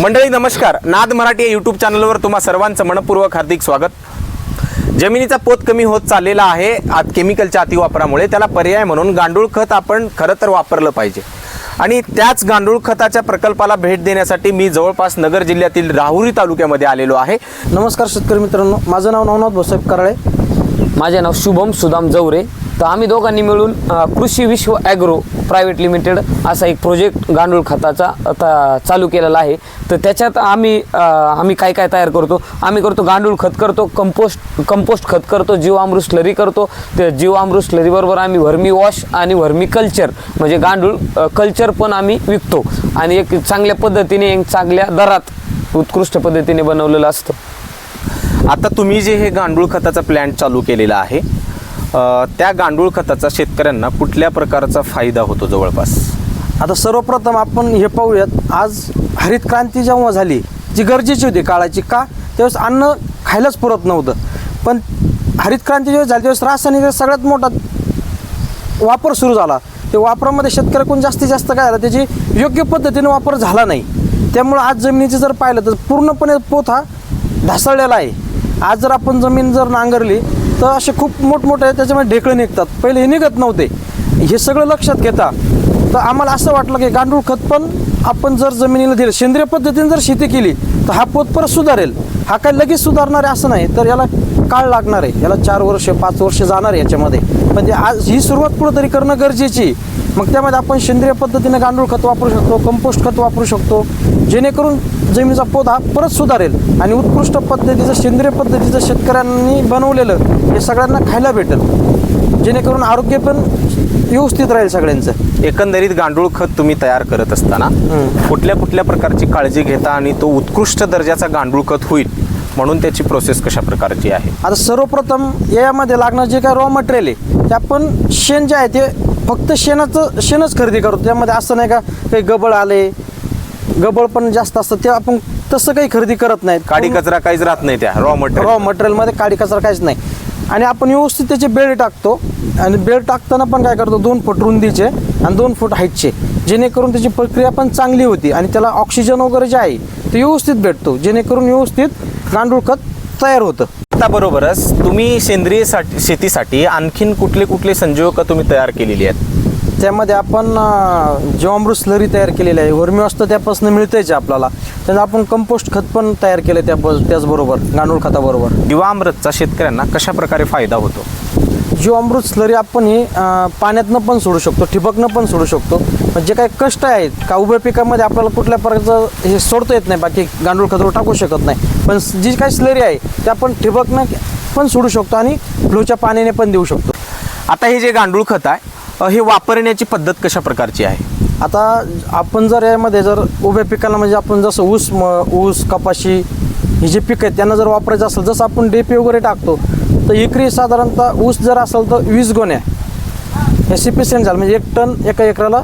मंडळी नमस्कार. नाद मराठी या यूट्यूब चॅनलवर तुम्हा सर्वांचं मनपूर्वक हार्दिक स्वागत. जमिनीचा पोत कमी होत चाललेला आहे. आत केमिकलच्या अतिवापरामुळे त्याला पर्याय म्हणून गांडूळ खत आपण खरं तर वापरलं पाहिजे. आणि त्याच गांडूळ खताच्या प्रकल्पाला भेट देण्यासाठी मी जवळपास नगर जिल्ह्यातील राहुरी तालुक्यामध्ये आलेलो आहे. नमस्कार शेतकरी मित्रांनो. माझं नाव नवनाथ भाऊसाहेब कराळे. माझे नाव शुभम सुदाम जवरे. तर आम्ही दोघांनी मिळून कृषी विश्व ॲग्रो प्रायव्हेट लिमिटेड असा एक प्रोजेक्ट गांडूळ खताचा आता चालू केलेला आहे. तर त्याच्यात आम्ही आम्ही काय काय तयार करतो? आम्ही करतो गांडूळ खत करतो कंपोस्ट कंपोस्ट खत करतो जीवामृत स्लरी करतो. ते जीवामृत स्लरीबरोबर आम्ही व्हर्मी वॉश आणि व्हर्मी कल्चर म्हणजे गांडूळ कल्चर पण आम्ही विकतो. आणि एक चांगल्या पद्धतीने एक चांगल्या दरात उत्कृष्ट पद्धतीने बनवलेलं असतं. आता तुम्ही जे हे गांडूळ खताचा प्लॅन्ट चालू केलेला आहे त्या गांडूळ खताचा शेतकऱ्यांना कुठल्या प्रकारचा फायदा होतो जवळपास? आता सर्वप्रथम आपण हे पाहूयात आज हरित क्रांती जेव्हा झाली जी गरजेची होती काळाची का? त्यावेळेस अन्न खायलाच पुरत नव्हतं. पण हरित क्रांती जेव्हा झाली त्यावेळेस रासायनिक सगळ्यात मोठा वापर सुरू झाला. ते वापरामध्ये शेतकऱ्याकडून जास्तीत जास्त काय झालं त्याची योग्य पद्धतीने वापर झाला नाही. त्यामुळं आज जमिनीचं जर पाहिलं तर पूर्णपणे पोत हा ढासळलेला आहे. आज जर आपण जमीन जर नांगरली तर असे खूप मोठमोठे त्याच्यामध्ये ढेकळे निघतात. पहिले हे निघत नव्हते. हे सगळं लक्षात घेता. तर आम्हाला असं वाटलं की गांडूळ खत पण आपण जर जमिनीला दिलं सेंद्रिय पद्धतीने जर शेती केली तर हा पोत परत सुधारेल. हा काय लगेच सुधारणार आहे असं नाही तर याला काळ लागणार आहे. याला चार वर्ष पाच वर्ष जाणार आहे याच्यामध्ये. पण आज ही सुरुवात कुठंतरी करणं गरजेची मग त्यामध्ये आपण सेंद्रिय पद्धतीने गांडूळ खत वापरू शकतो कंपोस्ट खत वापरू शकतो. जेणेकरून जमिनीचा पोत हा परत सुधारेल आणि उत्कृष्ट पद्धतीचं सेंद्रिय पद्धतीचं शेतकऱ्यांनी बनवलेलं हे सगळ्यांना खायला भेटेल. जेणेकरून आरोग्य पण व्यवस्थित राहील सगळ्यांचं. एकंदरीत गांडूळ खत तुम्ही तयार करत असताना कुठल्या कुठल्या प्रकारची काळजी घेता आणि तो उत्कृष्ट दर्जाचा गांडूळ खत होईल म्हणून त्याची प्रोसेस कशा प्रकारची आहे? आता सर्वप्रथम यामध्ये लागणार जे काय रॉ मटेरियल आहे ते आपण शेण जे आहे ते फक्त शेणाचं शेणच खरेदी करतो. त्यामध्ये असं नाही का काही गबळ आले गबळ पण जास्त असतं ते आपण तसं काही खरेदी करत नाहीत. काडी कचरा काहीच राहत नाही त्या रॉ रॉ मटेरियल मटेरियलमध्ये काडी कचरा काहीच नाही. आणि आपण व्यवस्थित त्याचे बेड टाकतो आणि बेड टाकताना पण काय करतो दोन फूट रुंदीचे आणि दोन फूट हाईटचे. जेणेकरून त्याची प्रक्रिया पण चांगली होती आणि त्याला ऑक्सिजन वगैरे जे आहे ते व्यवस्थित भेटतो. जेणेकरून व्यवस्थित गांडूळ खत तयार होतं. आता बरोबरच तुम्ही सेंद्रियसाठी शेतीसाठी आणखीन कुठले कुठले संजीवक तुम्ही तयार केलेली आहेत? त्यामध्ये आपण जीवामृत स्लरी तयार केलेली आहे वर्मीवास्त त्यापासून मिळतेच आपल्याला. त्याचं आपण कंपोस्ट खत पण तयार केलं त्या त्याचबरोबर गांडूळ खताबरोबर. जीवामृतचा शेतकऱ्यांना कशा प्रकारे फायदा होतो? जीवामृत स्लरी आपण ही पाण्यातनं पण सोडू शकतो ठिबकनं पण सोडू शकतो. पण जे काही कष्ट आहेत का उभ्या पिकामध्ये आपल्याला कुठल्या प्रकारचं हे सोडता येत नाही बाकी गांडूळ खतावर टाकू शकत नाही. पण जी काही स्लरी आहे ते आपण ठिबकनं पण सोडू शकतो आणि फ्लोच्या पाण्याने पण देऊ शकतो. आता हे जे गांडूळ खत आहे हे वापरण्याची पद्धत कशा प्रकारची आहे? आता आपण जर यामध्ये जर उभ्या पिकाला म्हणजे आपण जसं ऊस म ऊस कपाशी ही जे पिकं आहेत त्यांना जर वापरायचं असेल जसं आपण डेपी वगैरे टाकतो तर एकरी साधारणतः ऊस जर असेल तर वीस गोण्या हे सिफिशियंट झालं. म्हणजे एक टन एका एकराला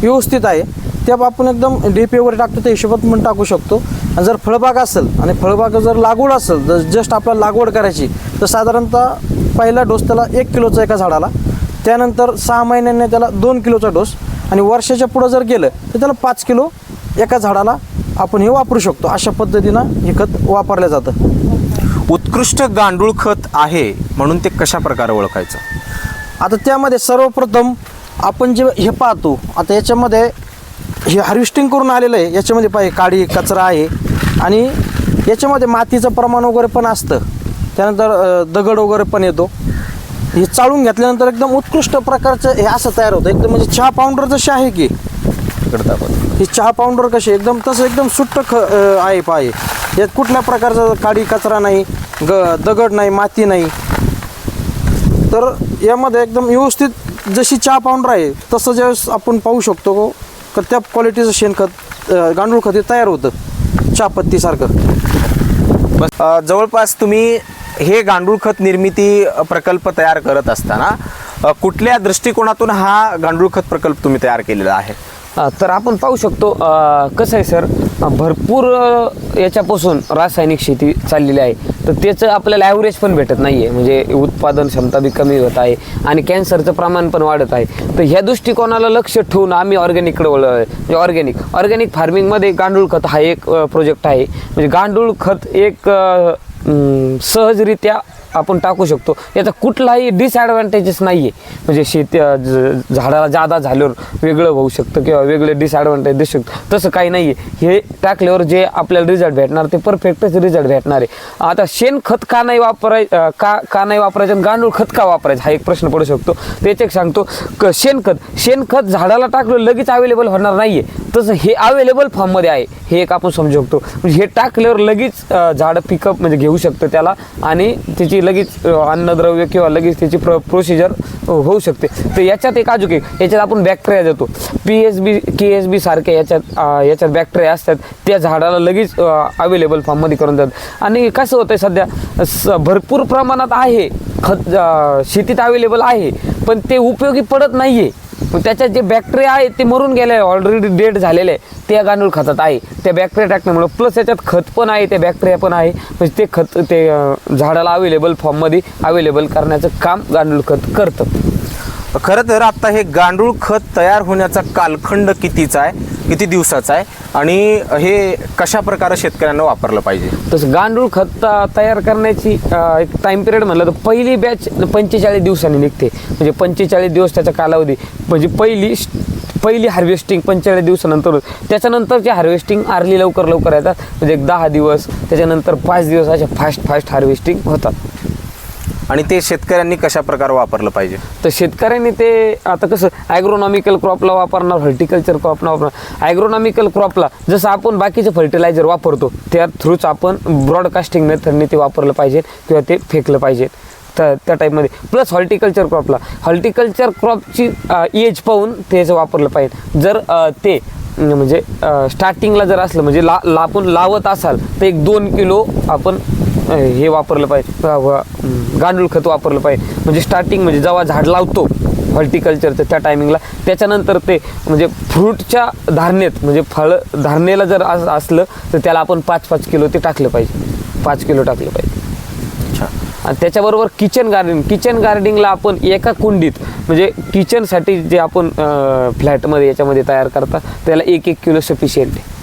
व्यवस्थित आहे. त्या आपण एकदम डेपी वगैरे टाकतो त्या हिशोबात पण टाकू शकतो. आणि जर फळबाग असेल आणि फळबाग जर लागवड असेल जर जस्ट आपल्याला लागवड करायची तर साधारणतः पहिला डोस त्याला एक किलोचा एका झाडाला त्यानंतर सहा महिन्यांनी त्याला दोन किलोचा डोस आणि वर्षाच्या पुढं जर गेलं तर त्याला पाच किलो एका झाडाला आपण हे वापरू शकतो. अशा पद्धतीनं हे खत वापरलं जातं. उत्कृष्ट गांडूळ खत आहे म्हणून ते कशा प्रकारे ओळखायचं? आता त्यामध्ये सर्वप्रथम आपण जे हे पाहतो आता याच्यामध्ये हे हार्वेस्टिंग करून आलेलं आहे. याच्यामध्ये पाहिजे काडी कचरा आहे. आणि याच्यामध्ये मातीचं प्रमाण वगैरे पण असतं. त्यानंतर दगड वगैरे पण येतो. हे चाळून घेतल्यानंतर एकदम उत्कृष्ट प्रकारचं हे असं तयार होतं. एकदम म्हणजे चहा पावडर जशी आहे की. ही चहा पावडर कशी एकदम तसं एकदम सुट्ट ख आहे पाय यात कुठल्या प्रकारचा काडी कचरा नाही ग दगड नाही माती नाही. तर यामध्ये एकदम व्यवस्थित जशी चहा पावडर आहे तसं ज्यावेळेस आपण पाहू शकतो का त्या क्वालिटीचं शेणखत गांडूळ खत हे तयार होतं. चहापत्तीसारखं. बस जवळपास तुम्ही हे गांडूळ खत निर्मिती प्रकल्प तयार करत असताना कुठल्या दृष्टिकोनातून हा गांडूळ खत प्रकल्प तुम्ही तयार केलेला आहे? तर आपण पाहू शकतो कसं आहे सर भरपूर याच्यापासून रासायनिक शेती चाललेली आहे. तर त्याचं आपल्याला ॲव्हरेज पण भेटत नाही आहे म्हणजे उत्पादन क्षमता बी कमी होत आहे आणि कॅन्सरचं प्रमाण पण वाढत आहे. तर ह्या दृष्टिकोनाला लक्ष ठेवून आम्ही ऑर्गॅनिककडे वळ म्हणजे ऑर्गॅनिक ऑर्गॅनिक फार्मिंगमध्ये गांडूळ खत हा एक प्रोजेक्ट आहे. म्हणजे गांडूळ खत एक सहजरित्या आपण टाकू शकतो. याचा कुठलाही डिसॲडव्हान्टेजेस नाही आहे म्हणजे शेती ज- झाडाला जादा झाल्यावर वेगळं होऊ शकतं किंवा वेगळे डिसॲडव्हान्टेज दिसू शकतं. तसं काही नाही आहे हे टाकल्यावर जे आपल्याला रिझल्ट भेटणार ते परफेक्टच रिझल्ट भेटणार आहे. आता शेणखत का नाही वापराय का का नाही वापरायचं आणि गांडूळ खत का वापरायचं? हा एक प्रश्न पडू शकतो. त्याच एक सांगतो क शेणखत शेणखत झाडाला टाकलं लगेच अवेलेबल होणार नाही आहे तसं हे अवेलेबल फॉर्ममध्ये आहे. हे एक आपण समजू शकतो. म्हणजे हे टाकल्यावर लगेच झाडं पिकअप म्हणजे घेऊ शकतं त्याला आणि त्याची लगेच अन्नद्रव्य किंवा लगेच त्याची प्र प्रोसिजर होऊ शकते. तर याच्यात एक अजूक एक याच्यात आपण बॅक्टेरिया देतो. P S B K S B सारख्या याच्यात याच्यात बॅक्टेरिया असतात. त्या झाडाला लगेच अवेलेबल फॉर्ममध्ये करून देतात. आणि कसं होतं सध्या स भरपूर प्रमाणात आहे. खत शेतीत अवेलेबल आहे. पण ते उपयोगी पडत नाही आहे मग त्याच्यात जे बॅक्टेरिया आहे ते मरून गेले. आहे ऑलरेडी डेड झालेले. आहे त्या गांडूळ खतात. आहे. त्या बॅक्टेरिया टाकण्यामुळं. प्लस याच्यात खत पण आहे. त्या बॅक्टेरिया पण आहे. म्हणजे ते खत ते झाडाला अवेलेबल फॉर्ममध्ये अवेलेबल करण्याचं काम गांडूळ खत करतं. खरं तर आत्ता हे गांडूळ खत तयार होण्याचा कालखंड कितीचा आहे? किती दिवसाचा आहे आणि हे कशा प्रकारे शेतकऱ्यांना वापरलं पाहिजे? तसं गांडूळ खत तयार करण्याची अं, एक टाईम पिरियड म्हणलं तर पहिली बॅच पंचेचाळीस दिवसांनी निघते. म्हणजे पंचेचाळीस दिवस त्याचा कालावधी. म्हणजे पहिली पहिली हार्वेस्टिंग पंचेचाळीस दिवसानंतर होते. त्याच्यानंतरची हार्वेस्टिंग आरली लवकर लवकर येतात. म्हणजे एक दहा दिवस त्याच्यानंतर पाच दिवस अशा फास्ट फास्ट हार्वेस्टिंग होतात. आणि ते शेतकऱ्यांनी कशा प्रकारे वापरलं पाहिजे? तर शेतकऱ्यांनी ते आता कसं ॲग्रोनॉमिकल क्रॉपला वापरणार हॉर्टिकल्चर क्रॉपला वापरणार. ॲग्रोनॉमिकल क्रॉपला जसं आपण बाकीचे फर्टिलायझर वापरतो त्या थ्रूच आपण ब्रॉडकास्टिंग मेथडने ते वापरलं पाहिजे किंवा ते फेकलं पाहिजे. तर त्या टाईपमध्ये प्लस हॉर्टिकल्चर क्रॉपला हॉर्टिकल्चर क्रॉपची एज पाहून त्याचं वापरलं पाहिजे. जर ते म्हणजे स्टार्टिंगला जर असलं म्हणजे ला आपण लावत असाल तर एक दोन किलो आपण हे वापरलं पाहिजे. गांडूळ खत वापरलं पाहिजे. म्हणजे स्टार्टिंग म्हणजे जेव्हा झाड लावतो हॉर्टिकल्चरचं त्या टायमिंगला त्याच्यानंतर ते म्हणजे फ्रूटच्या धारणेत म्हणजे फळ धारणेला जर अस असलं तर त्याला आपण पाच पाच किलो ते टाकलं पाहिजे. पाच किलो टाकलं पाहिजे. अच्छा. आणि त्याच्याबरोबर किचन गार्डनिंग किचन गार्डनिंगला आपण एका कुंडीत म्हणजे किचनसाठी जे आपण फ्लॅटमध्ये याच्यामध्ये तयार करता त्याला एक एक किलो सफिशियंट आहे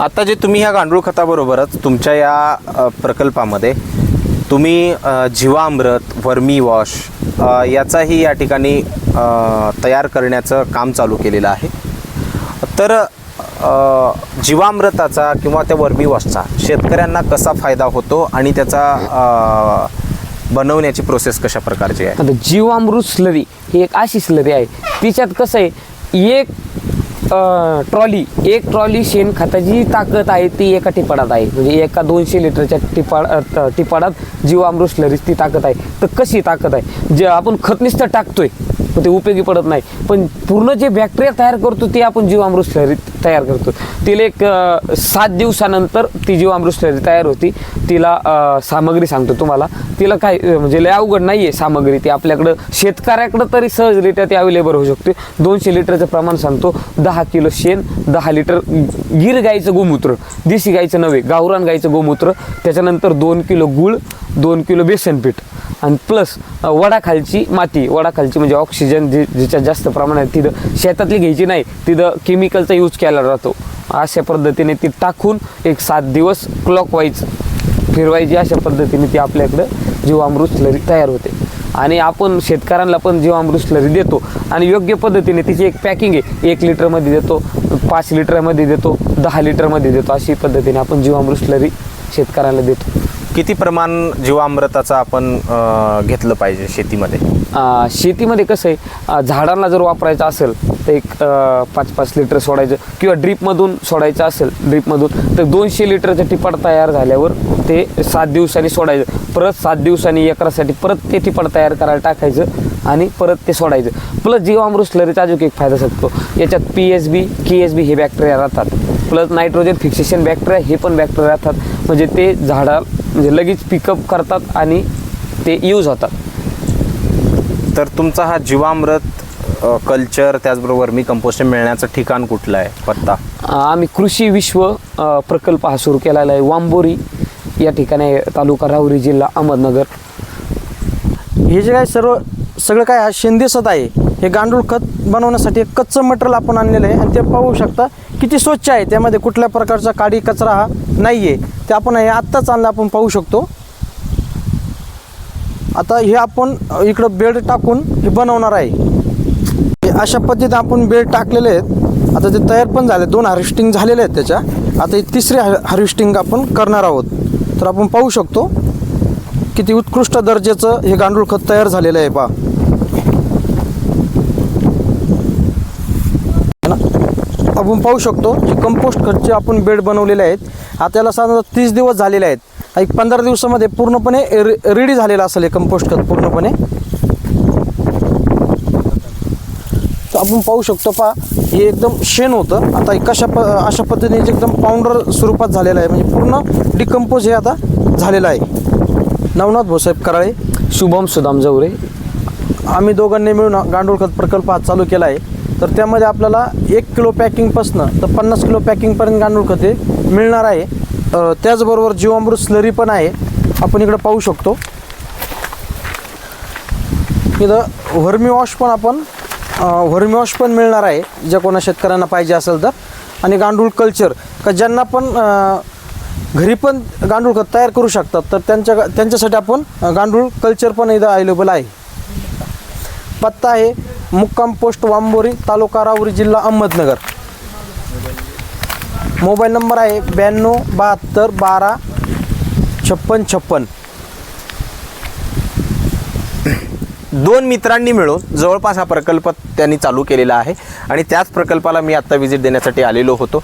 आता जे तुम्ही ह्या गांडूळ खताबरोबरच तुमच्या या प्रकल्पामध्ये तुम्ही जीवामृत वर्मी वॉश याचाही या ठिकाणी तयार करण्याचं काम चालू केलेलं आहे. तर जीवामृताचा किंवा त्या वर्मी वॉशचा शेतकऱ्यांना कसा फायदा होतो आणि त्याचा बनवण्याची प्रोसेस कशा प्रकारची आहे? आता जीवामृत स्लरी ही एक अशी स्लरी आहे तिच्यात कसं आहे एक ट्रॉली एक ट्रॉली शेणखताची ताकद आहे ती एका टिपाडात आहे. म्हणजे एका दोनशे लिटरच्या टिपाड टिपाडात जीवामृत स्लरीज ती ताकद आहे. तर कशी ताकद आहे? जे आपण खत नुसतं टाकतोय पण ते उपयोगी पडत नाही. पण पूर्ण जे बॅक्टेरिया तयार करतो ते आपण जीवामृत स्लरी तयार करतो. तिला एक सात दिवसानंतर ती जीवामृत स्लरी तयार होती. तिला सामग्री सांगतो तुम्हाला. तिला काय म्हणजे लय अवघड नाही आहे सामग्री ती. आपल्याकडं शेतकऱ्याकडं तरी सहजरित्या ती अवेलेबल होऊ शकते. दोनशे लिटरचं प्रमाण सांगतो. दहा किलो शेण दहा लिटर गीर गाईचं गोमूत्र देशी गाईचं नव्हे गावरान गाईचं गोमूत्र त्याच्यानंतर दोन किलो गुळ दोन किलो बेसन पीठ आणि प्लस वडाखालची माती. वडाखालची म्हणजे ऑक्सिजन जे जिच्या जास्त प्रमाणात तिथं शेतातली घ्यायची नाही तिथं केमिकलचा यूज केला जातो. अशा पद्धतीने ती टाकून एक सात दिवस क्लॉकवाईज फिरवायची. अशा पद्धतीने ती आपल्याकडं जीवामृत स्लरी तयार होते. आणि आपण शेतकऱ्यांना पण जीवामृत स्लरी देतो आणि योग्य पद्धतीने तिची एक पॅकिंग आहे. एक लिटरमध्ये देतो पाच लिटरमध्ये देतो दहा लिटरमध्ये देतो. अशी पद्धतीने आपण जीवामृत स्लरी शेतकऱ्याला देतो. किती प्रमाण जीवामृताचं आपण घेतलं पाहिजे शेतीमध्ये? अं, शेतीमध्ये कसं आहे अं, झाडांना जर वापरायचं असेल तर एक अं, पाच पाच लिटर सोडायचं किंवा ड्रीपमधून सोडायचं असेल ड्रीपमधून तर दोनशे लिटरचं टिपाड तयार झाल्यावर ते सात दिवसांनी सोडायचं. परत सात दिवसांनी एकरासाठी परत ते टिपाड तयार करायला टाकायचं आणि परत ते सोडायचं. प्लस जीवामृत स्लरीचा अजून एक फायदा सांगतो. याच्यात P S B K S B हे बॅक्टेरिया राहतात. प्लस नायट्रोजन फिक्सेशन बॅक्टेरिया हे पण बॅक्टेरिया राहतात. म्हणजे ते झाडा म्हणजे लगेच पिकअप करतात आणि ते यूज होतात. तर तुमचा हा जीवामृत कल्चर त्याचबरोबर मी कंपोस्ट मिळण्याचं ठिकाण कुठलं आहे? पत्ता? आम्ही कृषी विश्व प्रकल्प हा सुरू केलेला आहे. वांबोरी या ठिकाणी तालुका राहुरी जिल्हा अहमदनगर. हे जे काय सर्व सगळं काय हा शेंदेसत आहे. हे गांडूळ खत बनवण्यासाठी एक कच्चं मटेरियल आपण आणलेलं आहे. आणि ते पाहू शकता किती स्वच्छ आहे. त्यामध्ये कुठल्या प्रकारचा काडी कचरा हा नाही आहे ते आपण हे आत्ताच आणलं आपण पाहू शकतो. आता हे आपण इकडं बेड टाकून हे बनवणार आहे. हे अशा पद्धतीने आपण बेड टाकलेले आहेत. आता ते तयार पण झाले. दोन हार्वेस्टिंग झालेले आहेत त्याच्या. आता हे तिसरी हार्वेस्टिंग आपण करणार आहोत. तर आपण पाहू शकतो. किती उत्कृष्ट दर्जाचं हे गांडूळ खत तयार झालेलं आहे पा आपण पाहू शकतो जे कंपोस्ट खतचे आपण बेड बनवलेले आहेत. आता याला साधारण तीस दिवस झालेले आहेत. एक पंधरा दिवसामध्ये पूर्णपणे रे रेडी झालेलं असेल हे कंपोस्ट खत पूर्णपणे. तर आपण पाहू शकतो पा हे एकदम शेण होतं. आता कशा प अशा पद्धतीने एकदम पावडर स्वरूपात झालेलं आहे. म्हणजे पूर्ण डिकम्पोज हे आता झालेलं आहे. नवनाथ भोसाहेब कराळे शुभम सुदाम जवरे. आम्ही दोघांनी मिळून गांडूळ खत प्रकल्प हा चालू केला आहे. तर त्यामध्ये आपल्याला एक किलो पॅकिंगपासनं तर पन्नास किलो पॅकिंगपर्यंत गांडूळ खते मिळणार आहे. त्याचबरोबर जीवामृत स्लरी पण आहे. आपण इकडं पाहू शकतो. इथं व्हर्मी वॉश पण आपण व्हर्मी वॉश पण मिळणार आहे. ज्या कोणा शेतकऱ्यांना पाहिजे असेल तर. आणि गांडूळ कल्चर का ज्यांना पण घरी पण गांडूळ खत तयार करू शकतात तर त्यांच्या त्यांच्यासाठी आपण गांडूळ कल्चर पण इथं अवेलेबल आहे. पत्ता आहे मुक्काम पोस्ट वांबोरी तालुका रावरी जिल्हा अहमदनगर. मोबाईल नंबर आहे ब्याण्णव बहात्तर बारा छप्पन छप्पन. दोन मित्रांनी मिळून जवळपास हा प्रकल्प त्यांनी चालू केलेला आहे. आणि त्याच प्रकल्पाला मी आत्ता व्हिजिट देण्यासाठी आलेलो होतो.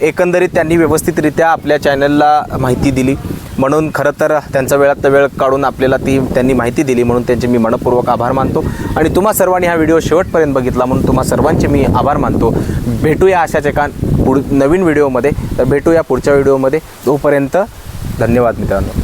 एकंदरीत त्यांनी व्यवस्थितरित्या आपल्या चॅनलला माहिती दिली. म्हणून खरं तर त्यांचा वेळात वेळ काढून आपल्याला ती त्यांनी माहिती दिली. म्हणून त्यांचे मी मनपूर्वक आभार मानतो. आणि तुम्हा सर्वांनी हा व्हिडिओ शेवटपर्यंत बघितला. म्हणून तुम्हा सर्वांचे मी आभार मानतो. भेटूया अशाच एका पुढ नवीन व्हिडिओमध्ये तर भेटूया पुढच्या व्हिडिओमध्ये तोपर्यंत धन्यवाद मित्रांनो.